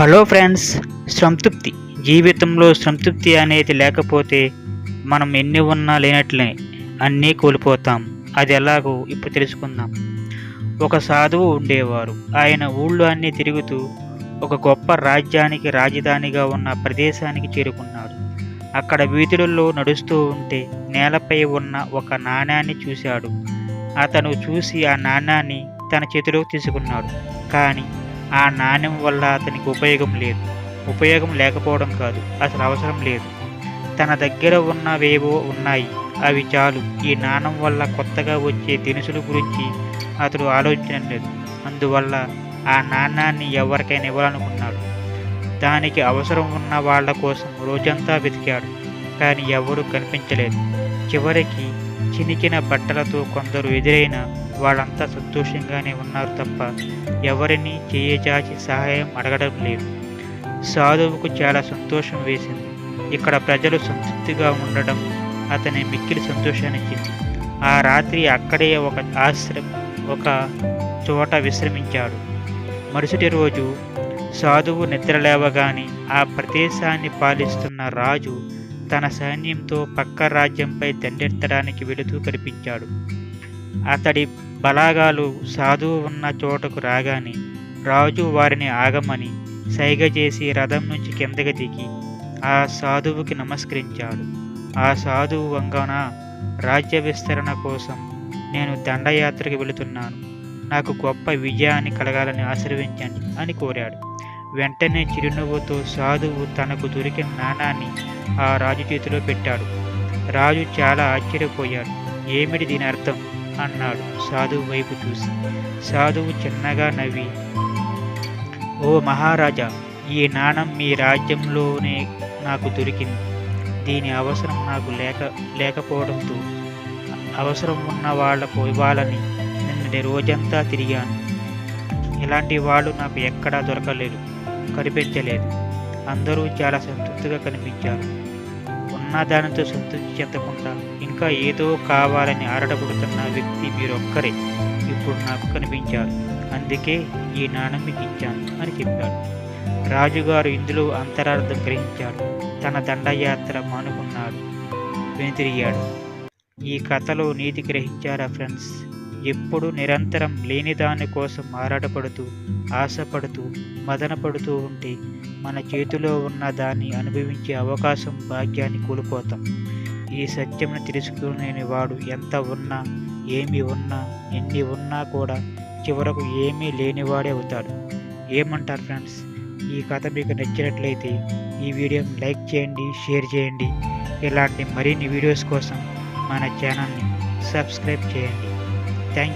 Hello friends సంతృప్తి. జీవితంలో సంతృప్తి అనేది లేకపోతే మనం ఎన్ని ఉన్నా లేనట్లే అన్నీ కోల్పోతాం. అది ఎలాగో ఇప్పుడు తెలుసుకుందాం. ఒక సాధువు ఉండేవారు. ఆయన ఊళ్ళో అన్నీ తిరుగుతూ ఒక గొప్ప రాజ్యానికి రాజధానిగా ఉన్న ప్రదేశానికి చేరుకున్నాడు. అక్కడ వీధులలో నడుస్తూ ఉంటే నేలపై ఉన్న ఒక నాణ్యాన్ని చూశాడు. అతను చూసి ఆ నాణ్యాన్ని తన చేతిలోకి తీసుకున్నాడు. కానీ ఆ నాణ్యం వల్ల అతనికి ఉపయోగం లేదు. ఉపయోగం లేకపోవడం కాదు అసలు అవసరం లేదు. తన దగ్గర ఉన్నవేవో ఉన్నాయి అవి చాలు. ఈ నాణం వల్ల కొత్తగా వచ్చే దినుసుల గురించి అతడు ఆలోచించడం లేదు. అందువల్ల ఆ నాణాన్ని ఎవరికైనా ఇవ్వాలనుకున్నాడు. దానికి అవసరం ఉన్న వాళ్ళ కోసం రోజంతా వెతికాడు కానీ ఎవరూ కనిపించలేదు. చివరికి చినికిన బట్టలతో కొందరు ఎదురైన వాళ్ళంతా సంతోషంగానే ఉన్నారు తప్ప ఎవరిని చేయచాచి సహాయం అడగడం లేదు. సాధువుకు చాలా సంతోషం వేసింది. ఇక్కడ ప్రజలు సంతృప్తిగా ఉండడం అతని మిక్కిలి సంతోషాన్నిచ్చింది ఆ రాత్రి అక్కడే ఒక ఆశ్రమ ఒక చోట విశ్రమించాడు. మరుసటి రోజు సాధువు నిద్రలేవగానే ఆ ప్రదేశాన్ని పాలిస్తున్న రాజు తన సైన్యంతో పక్క రాజ్యంపై దండెత్తడానికి వెళుతూ కనిపించాడు. అతడి బలాగాలు సాధువు ఉన్న చోటకు రాగానే రాజు వారిని ఆగమని సైగ చేసి రథం నుంచి కిందకి దిగి ఆ సాధువుకి నమస్కరించాడు. ఆ సాధువు వంగన రాజ్య విస్తరణ కోసం నేను దండయాత్రకు వెళుతున్నాను. నాకు గొప్ప విజయాన్ని కలగాలని ఆశీర్వించండి అని కోరాడు. వెంటనే చిరునవ్వుతో సాధువు తనకు దొరికిన నాణాన్ని ఆ రాజు చేతిలో పెట్టాడు. రాజు చాలా ఆశ్చర్యపోయాడు. ఏమిటి దీని అర్థం? అన్నాడు. సాధువు వైపు చూసి సాధువు చిన్నగా నవ్వి ఓ మహారాజా ఈ నాణం మీ రాజ్యంలోనే నాకు దొరికింది. దీని అవసరం నాకు లేక లేకపోవడంతో అవసరం ఉన్న వాళ్ళకు ఇవ్వాలని నిన్నటి రోజంతా తిరిగాను. ఇలాంటి వాళ్ళు నాకు ఎక్కడా దొరకలేదు కనిపించలేదు. అందరూ చాలా సంతృప్తిగా కనిపించారు. అన్నదానంతో సంతృప్తి చెందకుండా ఇంకా ఏదో కావాలని ఆరడబడుతున్న వ్యక్తి మీరొక్కరే. ఇప్పుడు నాకు కనిపించారు. అందుకే ఈ నాణం మీకు ఇచ్చాను అని చెప్పాడు. రాజుగారు ఇందులో అంతరార్థం గ్రహించాడు తన దండయాత్ర మానుకున్నాడు. వెనుతిరిగాడు. ఈ కథలో నీతి గ్రహించారా ఫ్రెండ్స్? ఎప్పుడు నిరంతరం లేని దాని కోసం ఆరాటపడుతూ ఆశపడుతూ మదనపడుతూ ఉంటే మన చేతిలో ఉన్న దాన్ని అనుభవించే అవకాశం భాగ్యాన్ని కోల్పోతాం. ఈ సత్యంను తెలుసుకునే వాడు ఎంత ఉన్నా ఏమి ఉన్నా ఎన్ని ఉన్నా కూడా చివరకు ఏమీ లేనివాడే అవుతాడు. ఏమంటారు ఫ్రెండ్స్? ఈ కథ మీకు నచ్చినట్లయితే ఈ వీడియోని లైక్ చేయండి షేర్ చేయండి. ఇలాంటి మరిన్ని వీడియోస్ కోసం మన ఛానల్ని సబ్స్క్రైబ్ చేయండి. trang.